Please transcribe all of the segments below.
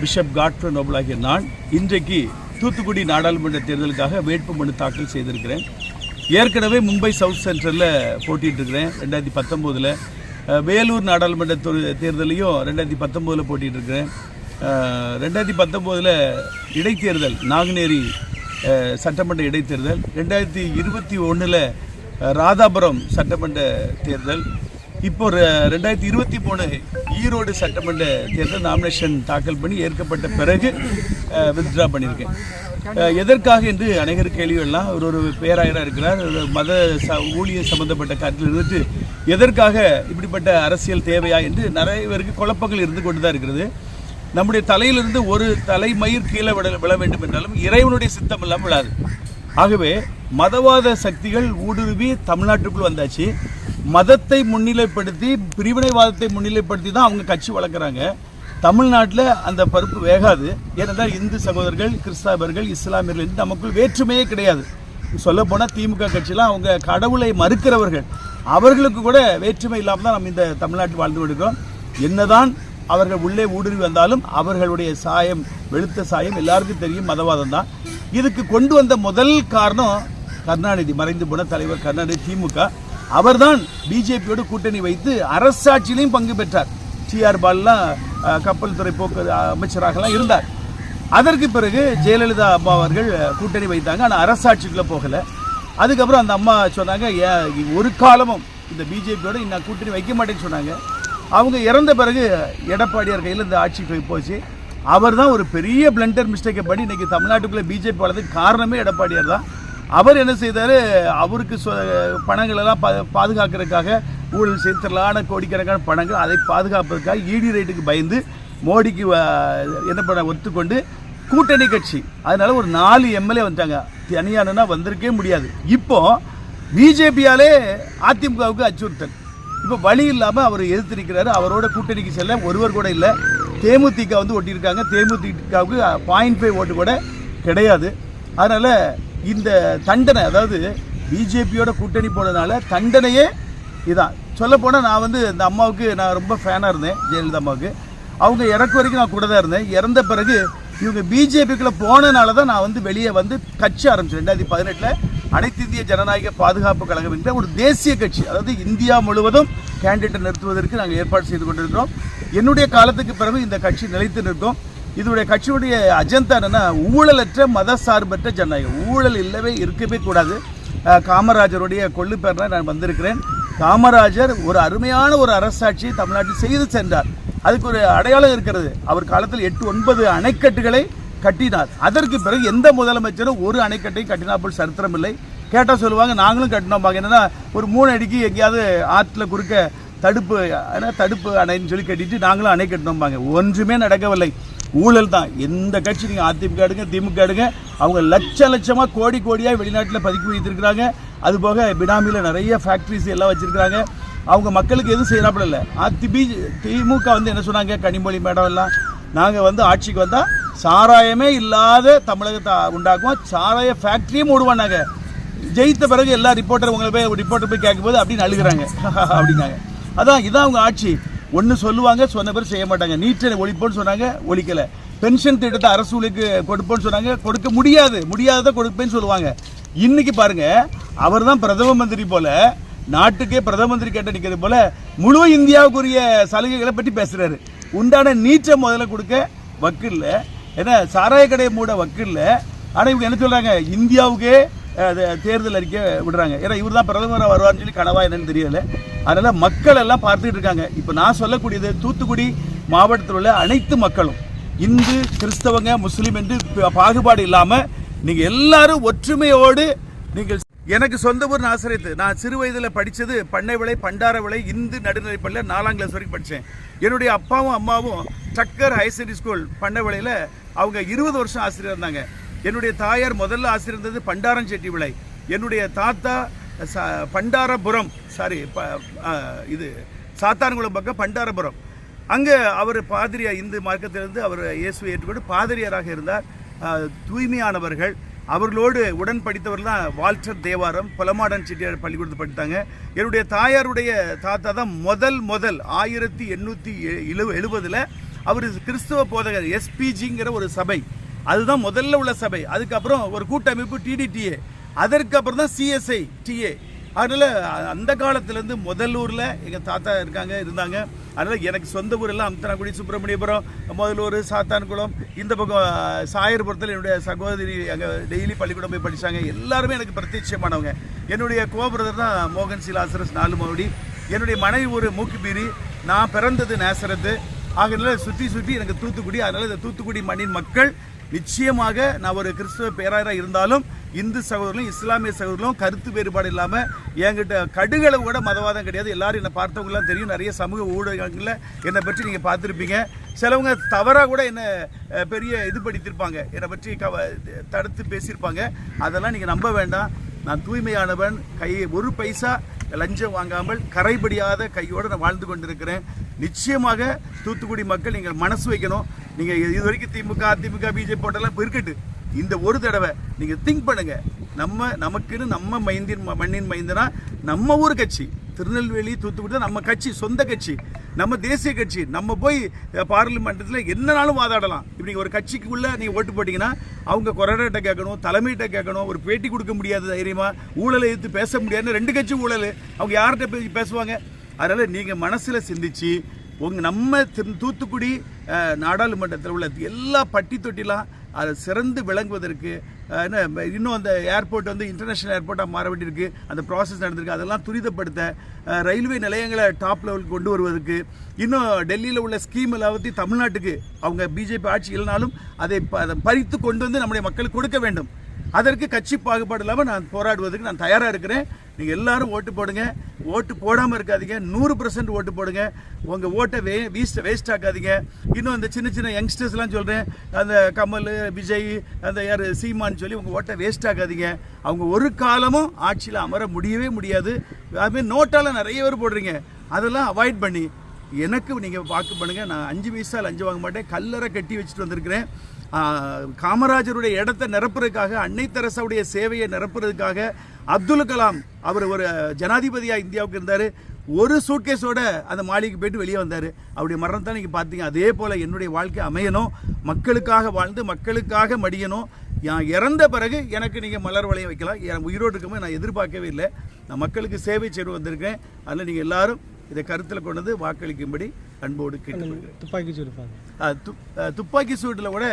Bishop Godfrey நோபலாகிய நான் இன்றைக்கு தூத்துக்குடி நாடாளுமன்ற தேர்தலுக்காக வேட்புமனு தாக்கல் செய்திருக்கிறேன். ஏற்கனவே மும்பை சவுத் சென்ட்ரலில் போட்டிட்டு இருக்கிறேன் ரெண்டாயிரத்தி பத்தொம்போதில். வேலூர் நாடாளுமன்ற தேர்தலையும் ரெண்டாயிரத்தி பத்தொம்போதில் போட்டிட்டு இருக்கிறேன் ரெண்டாயிரத்தி பத்தொம்போதில் இடைத்தேர்தல் நாங்குநேரி சட்டமன்ற இடைத்தேர்தல். ரெண்டாயிரத்தி இருபத்தி ஒன்றில் ராதாபுரம் சட்டமன்ற தேர்தல். இப்போ ரெண்டாயிரத்தி இருபத்தி மூணு ஈரோடு சட்டமன்ற தேர்தல் நாமினேஷன் தாக்கல் பண்ணி ஏற்கப்பட்ட பிறகு வித்ட்ரா பண்ணியிருக்கேன். எதற்காக என்று அநேகர் கேள்விகள்லாம் ஒரு ஒரு பேராயராக இருக்கிறார். ஒரு மத ச ஊழியர் சம்பந்தப்பட்ட கருத்தில் இருந்துட்டு எதற்காக இப்படிப்பட்ட அரசியல் தேவையா என்று நிறைய பேருக்கு குழப்பங்கள் இருந்து கொண்டு தான் இருக்கிறது. நம்முடைய தலையிலிருந்து ஒரு தலைமயிர் கீழே விட விழ வேண்டும் என்றாலும் இறைவனுடைய சித்தம் எல்லாம் விழாது. ஆகவே மதவாத சக்திகள் ஊடுருவி தமிழ்நாட்டுக்குள் வந்தாச்சு. மதத்தை முன்னிலைப்படுத்தி பிரிவினைவாதத்தை முன்னிலைப்படுத்தி தான் அவங்க கட்சி வளர்க்குறாங்க. தமிழ்நாட்டில் அந்த பருப்பு வேகாது. ஏனென்றால் இந்து சகோதரர்கள் கிறிஸ்தவர்கள் இஸ்லாமியர்கள் இருந்து நமக்குள் வேற்றுமையே கிடையாது. சொல்லப்போனால் திமுக கட்சியெலாம் அவங்க கடவுளை மறுக்கிறவர்கள். அவர்களுக்கு கூட வேற்றுமை இல்லாமல் தான் நம்ம இந்த தமிழ்நாட்டில் வாழ்ந்து கொடுக்கோம் என்னதான் அவர்கள் உள்ளே ஊடுருவி வந்தாலும் அவர்களுடைய சாயம் வெளுத்த சாயம் எல்லாருக்கும் தெரியும் மதவாதம் தான். இதுக்கு கொண்டு வந்த முதல் காரணம் கருணாநிதி. மறைந்து போன தலைவர் கருணாநிதி திமுக. அவர்தான் பிஜேபியோடு கூட்டணி வைத்து அரசாட்சியிலையும் பங்கு பெற்றார். டிஆர் பால்லாம் கப்பல் துறை போக்கு அமைச்சராகலாம் இருந்தார். அதற்கு பிறகு ஜெயலலிதா அம்மா அவர்கள் கூட்டணி வைத்தாங்க. ஆனால் அரசாட்சிக்குள்ளே போகலை. அதுக்கப்புறம் அந்த அம்மா சொன்னாங்க ஒரு காலமும் இந்த பிஜேபியோட நான் கூட்டணி வைக்க மாட்டேன்னு சொன்னாங்க. அவங்க இறந்த பிறகு எடப்பாடியார் கையில் இந்த ஆட்சிக்கு போய் போச்சு. அவர் தான் ஒரு பெரிய பிளண்டர் மிஸ்டேக்கை பண்ணி இன்றைக்கி தமிழ்நாட்டுக்குள்ளே பிஜேபி வளர்றதுக்கு காரணமே எடப்பாடியார் தான். அவர் என்ன செய்தார்? அவருக்கு சொ- பணங்கள் எல்லாம் பா பாதுகாக்கிறதுக்காக ஊழல் செய்து திரளான கோடிக்கணக்கான பணங்கள் அதை பாதுகாப்பதற்காக இடி ரேட்டுக்கு பயந்து மோடிக்கு என்ன பண்ண ஒத்துக்கொண்டு கூட்டணி கட்சி. அதனால் ஒரு நாலு எம்எல்ஏ வந்துட்டாங்க. தனியானா வந்திருக்கே முடியாது. இப்போ பிஜேபியாலே அதிமுகவுக்கு அச்சுறுத்தல். இப்போ வழி இல்லாமல் அவர் எதிர்த்திருக்கிறாரு. அவரோட கூட்டணிக்கு செல்ல ஒருவர் கூட இல்லை. தேமுதிக வந்து ஒட்டியிருக்காங்க. தேமுதிகவுக்கு பாயிண்ட் ஃபைவ் ஓட்டு கூட கிடையாது. அதனால் இந்த தண்டனை அதாவது பிஜேபியோட கூட்டணி போனதுனால தண்டனையே இதான். சொல்லப்போனால் நான் வந்து இந்த அம்மாவுக்கு நான் ரொம்ப ஃபேனாக இருந்தேன் ஜெயலலிதா அம்மாவுக்கு. அவங்க இறக்கு வரைக்கும் நான் கூட தான் இருந்தேன். இறந்த பிறகு இவங்க பிஜேபிக்குள்ளே போனனால தான் நான் வந்து வெளியே வந்து கட்சி ஆரம்பித்தேன் ரெண்டாயிரத்தி பதினெட்டில் அனைத்து இந்திய ஜனநாயக பாதுகாப்பு கழகம் என்ற ஒரு தேசிய கட்சி அதாவது இந்தியா முழுவதும் கேண்டிடேட்டை நிறுத்துவதற்கு நாங்கள் ஏற்பாடு செய்து கொண்டிருக்கிறோம். என்னுடைய காலத்துக்கு பிறகு இந்த கட்சி நிலைத்து நிற்கும். இதோடைய கட்சியுடைய அஜெண்டா என்னன்னா ஊழலற்ற மத சார்பற்ற ஜனநாயகம். ஊழல் இல்லவே இருக்கவே கூடாது. காமராஜருடைய கொள்ளு பேர்ல நான் வந்திருக்கிறேன். காமராஜர் ஒரு அருமையான ஒரு அரசாட்சியை தமிழ்நாட்டில் செய்து சென்றார். அதுக்கு ஒரு அடையாளம் இருக்கிறது. அவர் காலத்தில் எட்டு ஒன்பது அணைக்கட்டுகளை கட்டினார். அதற்கு பிறகு எந்த முதலமைச்சரும் ஒரு அணைக்கட்டையும் கட்டினாப்போல் சரித்திரம் இல்லை. கேட்டால் சொல்லுவாங்க நாங்களும் கட்டினோம்பாங்க என்னன்னா ஒரு மூணு அடிக்கு எங்கேயாவது ஆற்றுல குறுக்க தடுப்பு ஏன்னா தடுப்பு அணைன்னு சொல்லி கட்டிட்டு நாங்களும் அணை கட்டினோம்பாங்க ஒன்றுமே நடக்கவில்லை. ஊழல் தான். எந்த கட்சி நீங்கள் அதிமுக எடுங்க திமுக எடுங்க அவங்க லட்ச லட்சமாக கோடி கோடியாக வெளிநாட்டில் பதுக்கி வைத்திருக்கிறாங்க. அதுபோக பினாமியில் நிறைய ஃபேக்ட்ரிஸ் எல்லாம் வச்சுருக்கிறாங்க. அவங்க மக்களுக்கு எதுவும் செய்யறாப்புல இல்லை. அதிபி திமுக வந்து என்ன சொன்னாங்க? கனிமொழி மேடம் எல்லாம் நாங்கள் வந்து ஆட்சிக்கு வந்தால் சாராயமே இல்லாத தமிழகத்தை உண்டாக்குவோம். சாராய ஃபேக்ட்ரியும் மூடுவானாங்க ஜெயித்த பிறகு எல்லா ரிப்போர்ட்டர் உங்களை போய் ரிப்போர்ட்டர் போய் கேட்கும்போது அப்படின்னு அழுகிறாங்க அப்படிங்காங்க அதான் இதான் அவங்க ஆட்சி. ஒன்று சொல்லுவாங்க சொன்ன பேர் செய்ய மாட்டாங்க. நீச்சலை ஒழிப்போன்னு சொன்னாங்க ஒழிக்கலை. பென்ஷன் திட்டத்தை அரசுகளுக்கு கொடுப்போன்னு சொன்னாங்க கொடுக்க முடியாது. முடியாததை கொடுப்பேன்னு சொல்லுவாங்க. இன்னைக்கு பாருங்க அவர் தான் பிரதம மந்திரி போல நாட்டுக்கே பிரதம மந்திரி கேட்ட நிற்கிறது போல முழு இந்தியாவுக்குரிய சலுகைகளை பற்றி பேசுகிறாரு உண்டான நீச்சை முதல்ல கொடுக்க வக்கில்ல. ஏன்னா சாராய கடையை மூட வக்கில்ல. ஆனால் இவங்க என்ன சொல்கிறாங்க இந்தியாவுக்கே தேர்தல் அறிக்கை விடுறாங்க. ஏன்னா இவர் தான் பிரதமராக வருவார்னு சொல்லி கனவா என்னன்னு தெரியல. அதனால் மக்கள் எல்லாம் பார்த்துக்கிட்டு இருக்காங்க. இப்போ நான் சொல்லக்கூடியது தூத்துக்குடி மாவட்டத்தில் உள்ள அனைத்து மக்களும் இந்து கிறிஸ்தவங்க முஸ்லீம் என்று பாகுபாடு இல்லாமல் நீங்கள் எல்லாரும் ஒற்றுமையோடு நீங்கள் எனக்கு சொந்த ஊர் ஆசிரியத்து. நான் சிறு வயதில் படித்தது பண்ணை விலை பண்டார விலை இந்து நடுநிலைப்பள்ளியில் நாலாம் கிளாஸ் வரைக்கும் படித்தேன் என்னுடைய அப்பாவும் அம்மாவும் டக்கர் ஹையர் செகண்டரி ஸ்கூல் பண்ணை விலையில் அவங்க இருபது வருஷம் ஆசிரியர் இருந்தாங்க. என்னுடைய தாயார் முதல்ல ஆசிரியர் இருந்தது விளை செட்டி என்னுடைய தாத்தா பண்டாரபுரம் சாரி ப இது சாத்தான்குளம் பக்கம் பண்டாரபுரம். அங்கே அவர் பாதிரியார் இந்து மார்க்கத்திலிருந்து அவர் இயேசுவை ஏற்றுக்கொண்டு பாதிரியாராக இருந்தார். தூய்மையானவர்கள். அவர்களோடு உடன் படித்தவர்லாம் வால்டர் தேவாரம் புலமாடன் செட்டியார் பள்ளிக்கூடத்தில் படித்தாங்க. என்னுடைய தாயாருடைய தாத்தா தான் முதல் முதல் ஆயிரத்தி எண்ணூற்றி எழு எழுபதில் அவர் கிறிஸ்துவ போதகர் எஸ்பிஜிங்கிற ஒரு சபை. அதுதான் முதல்ல உள்ள சபை. அதுக்கப்புறம் ஒரு கூட்டமைப்பு டிடிடிஏ அதற்கப்புறம் தான் சிஎஸ்ஐ டிஏ அதனால் அந்த காலத்துலேருந்து முதலூரில் எங்கள் தாத்தா இருக்காங்க இருந்தாங்க. அதனால் எனக்கு சொந்த ஊரெல்லாம் அம்தனாக்குடி சுப்பிரமணியபுரம் முதலூர் சாத்தான்குளம் இந்த பக்கம் சாயர்புரத்தில் என்னுடைய சகோதரி அங்கே டெய்லி பள்ளிக்கூடம் போய் படித்தாங்க எல்லாருமே எனக்கு பிரத்யட்சமானவங்க. என்னுடைய கோபுரதர் தான் மோகன் சிலாசரஸ் நாலு மோடி. என்னுடைய மனைவி ஒரு மூக்குப்பீரி. நான் பிறந்தது நேசரத்து. ஆகினால சுற்றி சுற்றி எனக்கு தூத்துக்குடி. அதனால் இந்த தூத்துக்குடி மண்ணின் மக்கள் நிச்சயமாக நான் ஒரு கிறிஸ்துவ பேராயராக இருந்தாலும் இந்து சகோதரர்களும் இஸ்லாமிய சகோதரர்களும் கருத்து வேறுபாடு இல்லாமல் என்கிட்ட கடுகளவு கூட மதவாதம் கிடையாது. எல்லாரும் என்னை பார்த்தவங்களாம் தெரியும். நிறைய சமூக ஊடகங்களில் என்னை பற்றி நீங்கள் பார்த்துருப்பீங்க. சிலவங்க தவறாக கூட என்னை பெரிய இது படித்திருப்பாங்க. என்னை பற்றி கவ தடுத்து பேசியிருப்பாங்க. அதெல்லாம் நீங்கள் நம்ப வேண்டாம். நான் தூய்மையானவன். கை ஒரு பைசா லஞ்சம் வாங்காமல் கரைபடியாத கையோடு நான் வாழ்ந்து கொண்டிருக்கிறேன். நிச்சயமாக தூத்துக்குடி மக்கள் நீங்கள் மனசு வைக்கணும். நீங்கள் இது வரைக்கும் திமுக அதிமுக பிஜேபி போட்டெல்லாம் இருக்கட்டு இந்த ஒரு தடவை நீங்கள் திங்க் பண்ணுங்க. நம்ம நமக்குன்னு நம்ம மைந்தின் மண்ணின் மைந்தனா நம்ம ஊர் கட்சி திருநெல்வேலி தூத்துக்குடி தான் நம்ம கட்சி சொந்த கட்சி. நம்ம தேசிய கட்சி. நம்ம போய் பார்லிமெண்ட்டத்தில் என்னனாலும் வாதாடலாம். இப்படி ஒரு கட்சிக்குள்ளே நீங்கள் ஓட்டு போட்டிங்கன்னா அவங்க கொரோனாட்ட கேட்கணும் தலைமையிட்ட கேட்கணும் ஒரு பேட்டி கொடுக்க முடியாது தைரியமாக ஊழலை எதிர்த்து பேச முடியாதுன்னு ரெண்டு கட்சி ஊழல். அவங்க யார்கிட்ட பேசுவாங்க? அதனால் நீங்கள் மனசில் சிந்திச்சு உங்கள் நம்ம திரு தூத்துக்குடி நாடாளுமன்றத்தில் உள்ள எல்லா பட்டி தொட்டிலாம் அது சிறந்து விளங்குவதற்கு என்ன இன்னும் அந்த ஏர்போர்ட் வந்து இன்டர்நேஷ்னல் ஏர்போர்ட்டாக மாற வேண்டியிருக்கு. அந்த ப்ராசஸ் நடந்திருக்கு. அதெல்லாம் துரிதப்படுத்த ரயில்வே நிலையங்களை டாப் லெவலுக்கு கொண்டு வருவதற்கு இன்னும் டெல்லியில் உள்ள ஸ்கீம் எல்லாத்தையும் தமிழ்நாட்டுக்கு அவங்க பிஜேபி ஆட்சி இல்லைனாலும் அதை ப- அதை பறித்து கொண்டு வந்து நம்முடைய மக்களுக்கு கொடுக்க வேண்டும். அதற்கு கட்சி பாகுபாடு இல்லாமல் நான் போராடுவதற்கு நான் தயாராக இருக்கிறேன். நீங்கள் எல்லாரும் ஓட்டு போடுங்க. ஓட்டு போடாமல் இருக்காதீங்க. நூறு பர்சன்ட் ஓட்டு போடுங்க. உங்கள் ஓட்டை வே வீஸ்ட் வேஸ்ட் ஆக்காதீங்க. இன்னும் இந்த சின்ன சின்ன யங்ஸ்டர்ஸ்லாம் சொல்கிறேன் அந்த கமல் விஜய் அந்த யார் சீமான்னு சொல்லி உங்கள் ஓட்டை வேஸ்ட் ஆக்காதீங்க. அவங்க ஒரு காலமும் ஆட்சியில் அமர முடியவே முடியாது. அதுமாதிரி நோட்டால் நிறைய பேர் போடுறீங்க. அதெல்லாம் அவாய்ட் பண்ணி எனக்கு நீங்கள் வாக்கு பண்ணுங்கள் நான் அஞ்சு வயசால் அஞ்சு வாங்க மாட்டேன். கல்லறை கட்டி வச்சுட்டு வந்திருக்கிறேன். காமராஜருடைய இடத்தை நிரப்புறதுக்காக அன்னை தெரசாவுடைய சேவையை நிரப்புறதுக்காக அப்துல் கலாம் அவர் ஒரு ஜனாதிபதியாக இந்தியாவுக்கு இருந்தார். ஒரு சூட்கேஸோட அந்த மாளிகைக்கு போயிட்டு வெளியே வந்தார். அவருடைய மரணத்தை நீங்கள் பார்த்தீங்க. அதே போல் என்னுடைய வாழ்க்கை அமையணும். மக்களுக்காக வாழ்ந்து மக்களுக்காக மடியணும். நான் இறந்த பிறகு எனக்கு நீங்கள் மலர் வளையம் வைக்கலாம். என் உயிரோடு இருக்கும்போது நான் எதிர்பார்க்கவே இல்லை. நான் மக்களுக்கு சேவை செய்து வந்திருக்கேன் அதில் நீங்கள் எல்லாரும் இதை கருத்தில் கொண்டு வந்து வாக்களிக்கும்படி அன்போடு கேட்டுக்கொள்கிறேன். துப்பாக்கி அஹ் துப்பாக்கி சூட்டில் கூட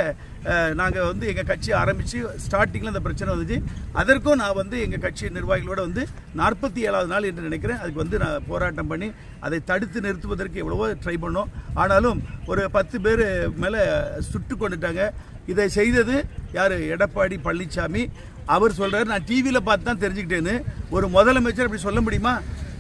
நாங்கள் வந்து எங்கள் கட்சி ஆரம்பித்து ஸ்டார்டிங்கில் இந்த பிரச்சனை வந்துச்சு. அதற்கும் நான் வந்து எங்கள் கட்சி நிர்வாகிகளோட வந்து நாற்பத்தி ஏழாவது நாள் என்று நினைக்கிறேன். அதுக்கு வந்து நான் போராட்டம் பண்ணி அதை தடுத்து நிறுத்துவதற்கு எவ்வளவோ ட்ரை பண்ணோம். ஆனாலும் ஒரு பத்து பேர் மேலே சுட்டு கொண்டுட்டாங்க. இதை செய்தது யார்? எடப்பாடி பழனிசாமி அவர் சொல்கிறார் நான் டிவியில் பார்த்து தான் தெரிஞ்சுக்கிட்டேன்னு. ஒரு முதலமைச்சர் அப்படி சொல்ல முடியுமா?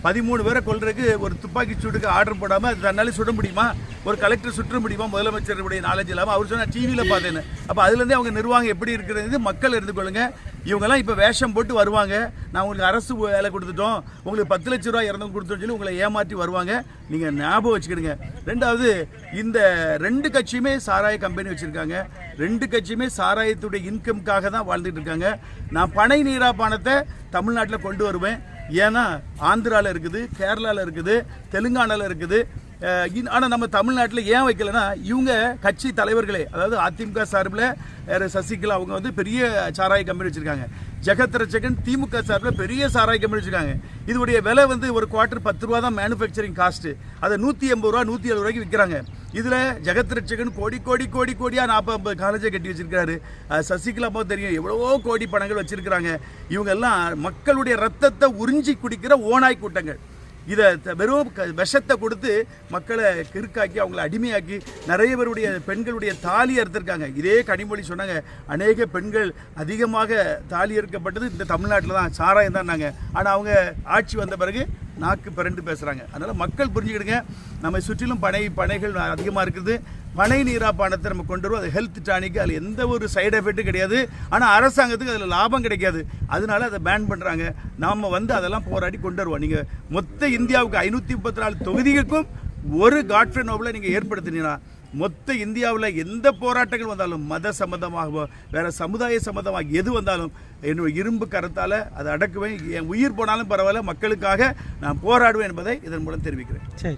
பதிமூணு பேரை கொள்றதுக்கு ஒரு துப்பாக்கி சூட்டுக்கு ஆர்டர் போடாமல் அது தன்னாலே சுட முடியுமா? ஒரு கலெக்டர் சுற்ற முடியுமா? முதலமைச்சருடைய நாலேஜ் இல்லாமல் அவர் சொன்ன டிவியில் பார்த்தேன்னு. அப்போ அதுலேருந்தே அவங்க நிர்வாகம் எப்படி இருக்கிறது மக்கள் இருந்து கொள்ளுங்க இவங்கெல்லாம் இப்போ வேஷம் போட்டு வருவாங்க. நான் உங்களுக்கு அரசு வேலை கொடுத்துட்டோம். உங்களுக்கு பத்து லட்ச ரூபா இறந்து கொடுத்தோம்னு சொல்லி உங்களை ஏமாற்றி வருவாங்க. நீங்கள் ஞாபகம் வச்சுக்கிடுங்க. ரெண்டாவது இந்த ரெண்டு கட்சியுமே சாராய கம்பெனி வச்சுருக்காங்க. ரெண்டு கட்சியுமே சாராயத்துடைய இன்கம்காக தான் வாழ்ந்துட்டு இருக்காங்க. நான் பனை நீரா பானத்தை தமிழ்நாட்டில் கொண்டு வருவேன். ஏன்னா ஆந்திராவில் இருக்குது கேரளாவில் இருக்குது தெலுங்கானாவில் இருக்குது. ஆனால் நம்ம தமிழ்நாட்டில் ஏன் வைக்கலைன்னா இவங்க கட்சி தலைவர்களே அதாவது அதிமுக சார்பில் வேறு சசிகலா அவங்க வந்து பெரிய சாராய கம்பெனி வச்சுருக்காங்க. ஜெகத் ரட்சகன் திமுக சார்பில் பெரிய சாராய் கம்பெனி வச்சுருக்காங்க. இதோடைய விலை வந்து ஒரு குவார்ட்டர் பத்து ரூபா தான் மேனுஃபேக்சரிங் காஸ்ட்டு அதை நூற்றி எண்பது ரூபா நூற்றி எழுபது ரூபாய்க்கு விற்கிறாங்க. இதில் ஜெகத் ரட்சகன் கோடி கோடி கோடி கோடியாக நாற்பது ஐம்பது காலேஜை கட்டி வச்சிருக்காரு. அஹ் சசிகலா போது தெரியும் எவ்வளவோ கோடி பணங்கள் வச்சிருக்கிறாங்க. இவங்க எல்லாம் மக்களுடைய ரத்தத்தை உறிஞ்சி குடிக்கிற ஓநாய் கூட்டங்கள். இதை த- வெறும் க- விஷத்தை கொடுத்து மக்களை கிறுக்காக்கி அவங்கள அடிமையாக்கி நிறைய பேருடைய பெண்களுடைய தாலி அறுத்திருக்காங்க. இதே கனிமொழி சொன்னாங்க அநேக பெண்கள் அதிகமாக தாலி அறுக்கப்பட்டது இந்த தமிழ்நாட்டில் தான் சாராயம் தான் ஆனால் அவங்க ஆட்சி வந்த பிறகு நாக்கு பிறண்டு பேசுகிறாங்க அதனால் மக்கள் புரிஞ்சுக்கிடுங்க நம்மை சுற்றிலும் பனை பனைகள் அதிகமாக இருக்குது. பனை நீரா பானத்தை நம்ம கொண்டு வருவோம். அது ஹெல்த் டானிக் அதில் எந்த ஒரு சைடு எஃபெக்ட்டும் கிடையாது. ஆனால் அரசாங்கத்துக்கு அதில் லாபம் கிடைக்காது. அதனால அதை பேன் பண்ணுறாங்க நாம் வந்து அதெல்லாம் போராடி கொண்டு வருவோம். நீங்கள் மொத்த இந்தியாவுக்கு ஐநூற்றி முப்பத்தி நாலு தொகுதிகளுக்கும் ஒரு காட்ஃப்ரே நோபலை நீங்கள் ஏற்படுத்தினீங்கன்னா மொத்த இந்தியாவில் எந்த போராட்டங்கள் வந்தாலும் மத சம்மந்தமாகவோ வேறு சமுதாய சம்மந்தமாக எது வந்தாலும் என்னுடைய இரும்பு கரத்தால் அதை அடக்குவேன். என் உயிர் போனாலும் பரவாயில்ல மக்களுக்காக நான் போராடுவேன் என்பதை இதன் மூலம் தெரிவிக்கிறேன். சரி.